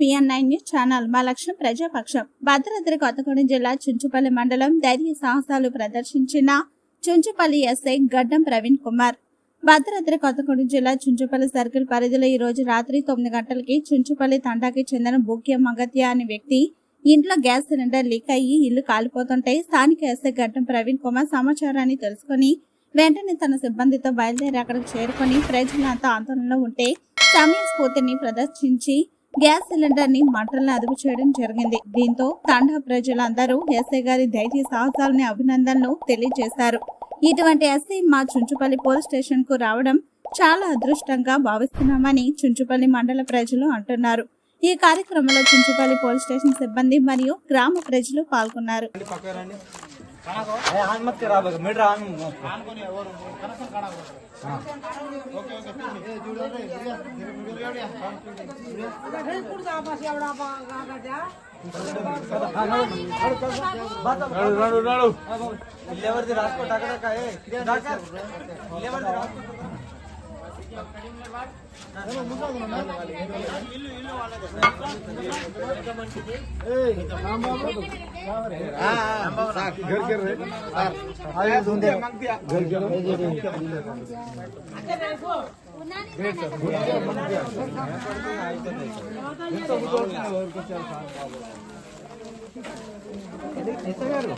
B N nine news channel. మా లక్ష్యం ప్రజాపక్షం. భద్రాద్రి కొత్తగూడెం జిల్లా చుంచుపల్లి మండలం ధైర్య సాహసాలు ప్రదర్శించిన చుంచుపల్లి ఎస్ఐ గడ్డం ప్రవీణ్ కుమార్. భద్రాద్రి కొత్తగూడెం జిల్లా చుంచుపల్లి సర్కిల్ పరిధిలో ఈ రోజు రాత్రి తొమ్మిది గంటలకి చుంచుపల్లి తండాకి చెందిన బుక్య మగత్య అనే వ్యక్తి ఇంట్లో గ్యాస్ సిలిండర్ లీక్ అయ్యి ఇల్లు కాలిపోతుంటే స్థానిక ఎస్ఐ గడ్డం ప్రవీణ్ కుమార్ సమాచారాన్ని తెలుసుకుని వెంటనే తన సిబ్బందితో బయలుదేరి అక్కడికి చేరుకొని ప్రజలంతా ఆందోళనలో ఉంటే సమయస్ఫూర్తిని ప్రదర్శించి గ్యాస్ సిలిండర్ని మంటలను అదుపు చేయడం జరిగింది. దీంతో తండా ప్రజలందరూ ఎస్ఐ గారి ధైర్య సాహసాలని అభినందనలు తెలియజేశారు. ఇటువంటి ఎస్ఐ మా చుంచుపల్లి పోలీస్ స్టేషన్కు రావడం చాలా అదృష్టంగా భావిస్తున్నామని చుంచుపల్లి మండల ప్రజలు అంటున్నారు. ఈ కార్యక్రమంలో చుంచుపల్లి పోలీస్ స్టేషన్ సిబ్బంది మరియు గ్రామ ప్రజలు పాల్గొన్నారు. ಹಾನ್ ಮತ್ತೆ ರಾಬಾಗ ಮಿಡ್ರ ಹಾನ್ ಇಲ್ಲೇ ಬರ್ದಿ ರಾಜ್ಕೋಟ್ ಆಗದಕ್ಕ ಇಲ್ಲೇ ಬರ್ದಿ ರಾಜ್ಕೋಟ್ ఎంత గారు